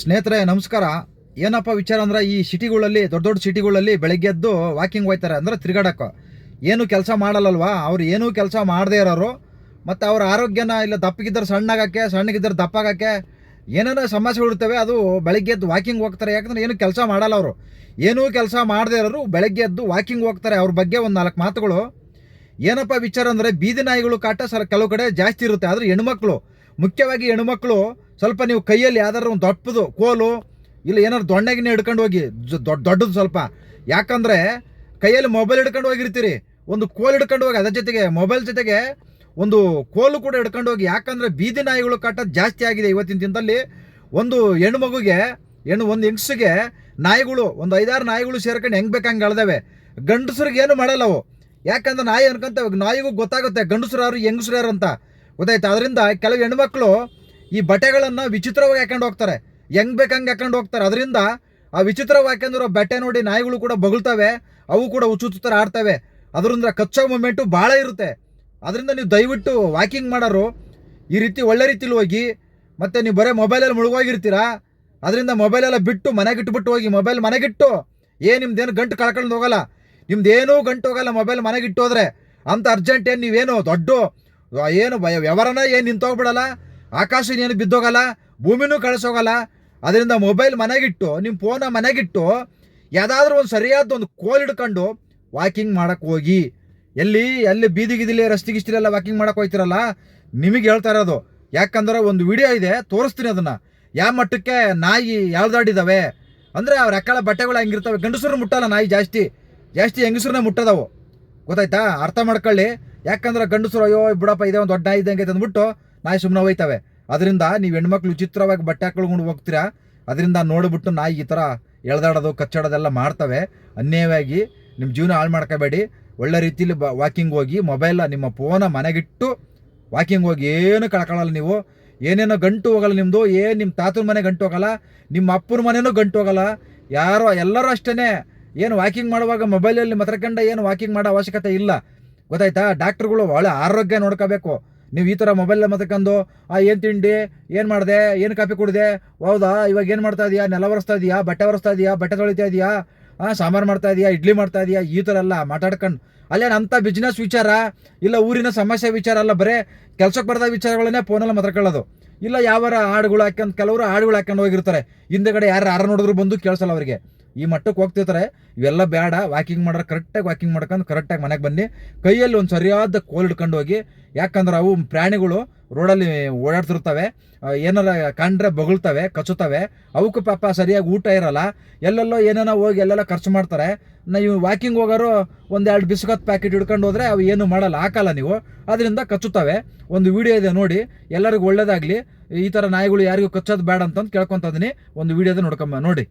ಸ್ನೇಹಿತರೆ, ನಮಸ್ಕಾರ. ಏನಪ್ಪ ವಿಚಾರ ಅಂದ್ರೆ ಈ ಸಿಟಿಗಳಲ್ಲಿ, ದೊಡ್ಡ ದೊಡ್ಡ ಸಿಟಿಗಳಲ್ಲಿ ಬೆಳಗ್ಗೆ ಎದ್ದು ವಾಕಿಂಗ್ ಹೋಗ್ತಾರೆ ಅಂದ್ರೆ ತಿರುಗಾಡೋಕ್ಕೆ ಏನು ಕೆಲಸ ಮಾಡಲ್ಲಲ್ವಾ? ಅವ್ರು ಏನೂ ಕೆಲಸ ಮಾಡದೇ ಇರೋರು. ಮತ್ತು ಅವ್ರ ಆರೋಗ್ಯನ ಇಲ್ಲ ದಪ್ಪಗಿದ್ದರೆ ಸಣ್ಣಾಗಕ್ಕೆ ಸಣ್ಣಗಿದ್ದರೆ ದಪ್ಪಾಗಕ್ಕೆ ಏನೇನೋ ಸಮಸ್ಯೆಗಳು ಇರ್ತವೆ, ಅದು ಬೆಳಗ್ಗೆ ಎದ್ದು ವಾಕಿಂಗ್ ಹೋಗ್ತಾರೆ. ಯಾಕಂದ್ರೆ ಏನು ಕೆಲಸ ಮಾಡಲ್ಲ ಅವರು. ಏನೂ ಕೆಲಸ ಮಾಡದೇ ಇರೋರು ಬೆಳಗ್ಗೆ ಎದ್ದು ವಾಕಿಂಗ್ ಹೋಗ್ತಾರೆ. ಅವ್ರ ಬಗ್ಗೆ ಒಂದು ನಾಲ್ಕು ಮಾತುಗಳು. ಏನಪ್ಪ ವಿಚಾರ ಅಂದರೆ ಬೀದಿ ನಾಯಿಗಳು ಕಾಟ ಸರ್ ಕೆಲವು ಕಡೆ ಜಾಸ್ತಿ ಇರುತ್ತೆ. ಆದರೆ ಹೆಣ್ಮಕ್ಳು, ಮುಖ್ಯವಾಗಿ ಹೆಣ್ಮಕ್ಳು ಸ್ವಲ್ಪ ನೀವು ಕೈಯಲ್ಲಿ ಯಾವ್ದಾದ್ರು ಒಂದು ದೊಡ್ಡದು ಕೋಲು, ಇಲ್ಲ ಏನಾದ್ರು ದೊಣ್ಣೆಗಿನ ಹಿಡ್ಕೊಂಡು ಹೋಗಿ ದೊಡ್ಡ ದೊಡ್ಡದು ಸ್ವಲ್ಪ. ಯಾಕಂದರೆ ಕೈಯಲ್ಲಿ ಮೊಬೈಲ್ ಹಿಡ್ಕೊಂಡು ಹೋಗಿರ್ತೀರಿ. ಒಂದು ಕೋಲ್ ಹಿಡ್ಕೊಂಡು ಹೋಗಿ ಅದ್ರ ಜೊತೆಗೆ ಮೊಬೈಲ್ ಜೊತೆಗೆ ಒಂದು ಕೋಲು ಕೂಡ ಹಿಡ್ಕೊಂಡು ಹೋಗಿ. ಯಾಕಂದರೆ ಬೀದಿ ನಾಯಿಗಳು ಕಾಟ ಜಾಸ್ತಿ ಆಗಿದೆ ಇವತ್ತಿನ ದಿನದಲ್ಲಿ. ಒಂದು ಹೆಣ್ಣು ಮಗುಗೆ, ಹೆಣ್ಣು ಒಂದು ಹೆಂಗಸಿಗೆ ನಾಯಿಗಳು, ಒಂದು ಐದಾರು ನಾಯಿಗಳು ಸೇರ್ಕೊಂಡು ಹೆಂಗೆ ಬೇಕಂಗೆ ಅಳ್ದವೆ. ಗಂಡಸ್ರಿಗೆ ಏನು ಮಾಡಲ್ಲ ಅವು. ಯಾಕಂದ್ರೆ ನಾಯಿ ಅನ್ಕೊಂತವೆ, ನಾಯಿಗೂ ಗೊತ್ತಾಗುತ್ತೆ ಗಂಡಸ್ರು ಯಾರು, ಹೆಂಗಸ್ರು ಯಾರು ಅಂತ. ಗೊತ್ತಾಯ್ತು? ಅದರಿಂದ ಕೆಲವು ಹೆಣ್ಮಕ್ಳು ಈ ಬಟ್ಟೆಗಳನ್ನು ವಿಚಿತ್ರವಾಗಿ ಹಾಕೊಂಡು ಹೋಗ್ತಾರೆ. ಹೆಂಗ್ ಬೇಕಂಗೆ ಹಾಕೊಂಡು ಹೋಗ್ತಾರೆ. ಅದರಿಂದ ಆ ವಿಚಿತ್ರವಾಗಿ ಹಾಕೊಂಡಿರೋ ಬಟ್ಟೆ ನೋಡಿ ನಾಯಿಗಳು ಕೂಡ ಬಗಳ್ತವೆ, ಅವು ಕೂಡ ಹುಚ್ಚುತ್ತರ ಆಡ್ತವೆ. ಅದರಿಂದ ಕಚ್ಚೋ ಮೂಮೆಂಟು ಭಾಳ ಇರುತ್ತೆ. ಅದರಿಂದ ನೀವು ದಯವಿಟ್ಟು ವಾಕಿಂಗ್ ಮಾಡೋರು, ಈ ರೀತಿ ಒಳ್ಳೆ ರೀತಿಲಿ ಹೋಗಿ, ಮತ್ತು ನೀವು ಬರೀ ಮೊಬೈಲಲ್ಲಿ ಮುಳುಗೋಗಿರ್ತೀರಾ? ಅದರಿಂದ ಮೊಬೈಲೆಲ್ಲ ಬಿಟ್ಟು ಮನೆಗಿಟ್ಬಿಟ್ಟು ಹೋಗಿ ಮೊಬೈಲ್ ಮನೆಗಿಟ್ಟು, ಏ ನಿಮ್ದೇನು ಗಂಟು ಕಳ್ಕೊಂಡು ಹೋಗಲ್ಲ. ನಿಮ್ದೇನೂ ಗಂಟು ಹೋಗಲ್ಲ ಮೊಬೈಲ್ ಮನೆಗಿಟ್ಟು ಹೋದ್ರೆ. ಅಂತ ಅರ್ಜೆಂಟ್ ಏನು ನೀವೇನು ದೊಡ್ಡ, ಏನು ಭಯ ವ್ಯವಹಾರನ ಏನು ನಿಂತೋಗ್ಬಿಡಲ್ಲ? ಆಕಾಶ ಏನು ಬಿದ್ದೋಗಲ್ಲ, ಭೂಮಿನೂ ಕಳಿಸೋಗಲ್ಲ. ಅದರಿಂದ ಮೊಬೈಲ್ ಮನೆಗಿಟ್ಟು ನಿಮ್ಮ ಫೋನ ಮನೆಗಿಟ್ಟು ಯಾವುದಾದ್ರೂ ಒಂದು ಸರಿಯಾದ ಒಂದು ಕೋಲ್ ಹಿಡ್ಕೊಂಡು ವಾಕಿಂಗ್ ಮಾಡಕ್ಕೆ ಹೋಗಿ. ಎಲ್ಲಿ ಎಲ್ಲಿ ಬೀದಿ ಗಿದಿಲಿ ರಸ್ತೆ ಗಿಸ್ತಿಲೆಲ್ಲ ವಾಕಿಂಗ್ ಮಾಡಕ್ಕೆ ಹೋಗ್ತಿರಲ್ಲ, ನಿಮಗೆ ಹೇಳ್ತಾ ಇರೋದು. ಯಾಕಂದ್ರೆ ಒಂದು ವಿಡಿಯೋ ಇದೆ, ತೋರಿಸ್ತೀನಿ ಅದನ್ನು. ಯಾವ ಮಟ್ಟಕ್ಕೆ ನಾಯಿ ಯಾವ್ದಾಡಿದ್ದಾವೆ ಅಂದರೆ ಅವ್ರ ಅಕ್ಕಳ ಬಟ್ಟೆಗಳು ಹೆಂಗಿರ್ತವೆ. ಗಂಡಸರು ಮುಟ್ಟಲ್ಲ ನಾಯಿ ಜಾಸ್ತಿ. ಜಾಸ್ತಿ ಹೆಂಗಸ್ರನ್ನ ಮುಟ್ಟದವು. ಗೊತ್ತಾಯ್ತಾ? ಅರ್ಥ ಮಾಡ್ಕೊಳ್ಳಿ. ಯಾಕಂದ್ರೆ ಗಂಡಸರು, ಅಯ್ಯೋ, ಬಿಡಪ್ಪ, ಇದೆ ಒಂದು ದೊಡ್ಡ ನಾಯಿ ಇದ್ದಂಗೆ ಅಂದ್ಬಿಟ್ಟು ನಾಯಿ ಸುಮ್ಮನೆ ಹೋಯ್ತವೆ. ಅದರಿಂದ ನೀವು ಹೆಣ್ಮಕ್ಳು ವಿಚಿತ್ರವಾಗಿ ಬಟ್ಟೆ ಹಾಕೊಳ್ಕೊಂಡು ಹೋಗ್ತೀರಾ? ಅದರಿಂದ ನೋಡಿಬಿಟ್ಟು ನಾಯಿ ಈ ಥರ ಎಳ್ದಾಡೋದು, ಕಚ್ಚಾಡೋದೆಲ್ಲ ಮಾಡ್ತವೆ. ಅನ್ಯಾಯವಾಗಿ ನಿಮ್ಮ ಜೀವನ ಹಾಳು ಮಾಡ್ಕೋಬೇಡಿ. ಒಳ್ಳೆ ರೀತಿಯಲ್ಲಿ ಬ ವಾಕಿಂಗ್ ಹೋಗಿ ಮೊಬೈಲ ನಿಮ್ಮ ಫೋನ ಮನೆಗಿಟ್ಟು ವಾಕಿಂಗ್ ಹೋಗಿ ಏನು ಕಳ್ಕೊಳ್ಳಲ್ಲ ನೀವು. ಏನೇನೋ ಗಂಟು ಹೋಗಲ್ಲ ನಿಮ್ಮದು ಏನು ನಿಮ್ಮ ತಾತನ ಮನೆ ಗಂಟು ಹೋಗಲ್ಲ, ನಿಮ್ಮ ಅಪ್ಪನ ಮನೆಯೂ ಗಂಟು ಹೋಗಲ್ಲ. ಯಾರೋ, ಎಲ್ಲರೂ ಅಷ್ಟೇ ಏನು ವಾಕಿಂಗ್ ಮಾಡುವಾಗ ಮೊಬೈಲಲ್ಲಿ ಮತ್ರಕಂಡ ಏನು ವಾಕಿಂಗ್ ಮಾಡೋ ಅವಶ್ಯಕತೆ ಇಲ್ಲ. ಗೊತ್ತಾಯ್ತಾ? ಡಾಕ್ಟ್ರುಗಳು ಒಳ್ಳೆ ಆರೋಗ್ಯ ನೋಡ್ಕೋಬೇಕು. ನೀವು ಈ ಥರ ಮೊಬೈಲ್ ಮತ್ತಕೊಂಡು ಆ, ಏನು ತಿಂಡಿ? ಏನು ಮಾಡಿದೆ? ಏನು ಕಾಫಿ ಕುಡಿದೆ? ಹೌದಾ? ಇವಾಗ ಏನು ಮಾಡ್ತಾ ಇದೆಯಾ? ನೆಲ ಒರೆಸ್ತಾ ಇದೆಯಾ? ಬಟ್ಟೆ ಒರೆಸ್ತಾ ಇದೆಯಾ? ಬಟ್ಟೆ ತೊಳಿತಾ ಇದೆಯಾ? ಸಾಂಬಾರು ಮಾಡ್ತಾ ಇದೆಯಾ? ಇಡ್ಲಿ ಮಾಡ್ತಾ ಇದೆಯಾ? ಈ ಥರ ಎಲ್ಲ ಮಾತಾಡ್ಕೊಂಡು ಅಲ್ಲೇನು ಅಂಥ ಬಿಸ್ನೆಸ್ ವಿಚಾರ, ಇಲ್ಲ ಊರಿನ ಸಮಸ್ಯೆ ವಿಚಾರ ಅಲ್ಲ ಬರೇ ಕೆಲ್ಸಕ್ಕೆ ಬರದ ವಿಚಾರಗಳನ್ನೇ ಫೋನಲ್ಲಿ ಮಾತಾಡ್ಕೊಳ್ಳೋದು ಇಲ್ಲ ಯಾವಾರ ಹಾಡುಗಳು ಹಾಕ್ಯಂದು ಕೆಲವರು ಹಾಡುಗಳು ಹಾಕ್ಕೊಂಡು ಹೋಗಿರ್ತಾರೆ. ಹಿಂದೆಗಡೆ ಯಾರು ಯಾರು ನೋಡಿದ್ರು ಬಂದು ಕೇಳಿಸಲ್ಲ ಅವರಿಗೆ. ಈ ಮಟ್ಟಕ್ಕೆ ಹೋಗ್ತಿರ್ತಾರೆ, ಇವೆಲ್ಲ ಬೇಡ ವಾಕಿಂಗ್ ಮಾಡೋರು ಕರೆಕ್ಟಾಗಿ ವಾಕಿಂಗ್ ಮಾಡ್ಕೊಂಡು ಕರೆಕ್ಟಾಗಿ ಮನೆಗೆ ಬನ್ನಿ. ಕೈಯಲ್ಲಿ ಒಂದು ಸರಿಯಾದ ಕೋಲ್ ಹಿಡ್ಕೊಂಡು ಹೋಗಿ, ಯಾಕಂದ್ರೆ ಅವು ಪ್ರಾಣಿಗಳು ರೋಡಲ್ಲಿ ಓಡಾಡ್ತಿರ್ತವೆ ಏನಾರ ಕಂಡ್ರೆ ಬೊಗಳ್ತವೆ, ಕಚ್ಚುತ್ತವೆ, ಅವಕ್ಕೂ ಪಾಪ ಸರಿಯಾಗಿ ಊಟ ಇರಲ್ಲ, ಎಲ್ಲೆಲ್ಲೋ ಏನೇನೋ ಹೋಗಿ ಎಲ್ಲೆಲ್ಲ ಖರ್ಚು ಮಾಡ್ತಾರೆ. ನೀವು ವಾಕಿಂಗ್ ಹೋಗೋರು ಒಂದೆರಡು ಬಿಸ್ಕತ್ ಪ್ಯಾಕೆಟ್ ಹಿಡ್ಕೊಂಡು ಹೋದರೆ ಅವು ಏನು ಮಾಡಲ್ಲ, ಹಾಕಲ್ಲ ನೀವು. ಅದರಿಂದ ಕಚ್ಚುತ್ತವೆ. ಒಂದು ವಿಡಿಯೋ ಇದೆ ನೋಡಿ, ಎಲ್ಲರಿಗೂ ಒಳ್ಳೇದಾಗಲಿ. ಈ ಥರ ನಾಯಿಗಳು ಯಾರಿಗೂ ಕಚ್ಚೋದು ಬೇಡ ಅಂತಂದು ಕೇಳ್ಕೊತ ಇದೀನಿ. ಒಂದು ವಿಡಿಯೋದ ನೋಡ್ಕೊಂಬ ನೋಡಿ.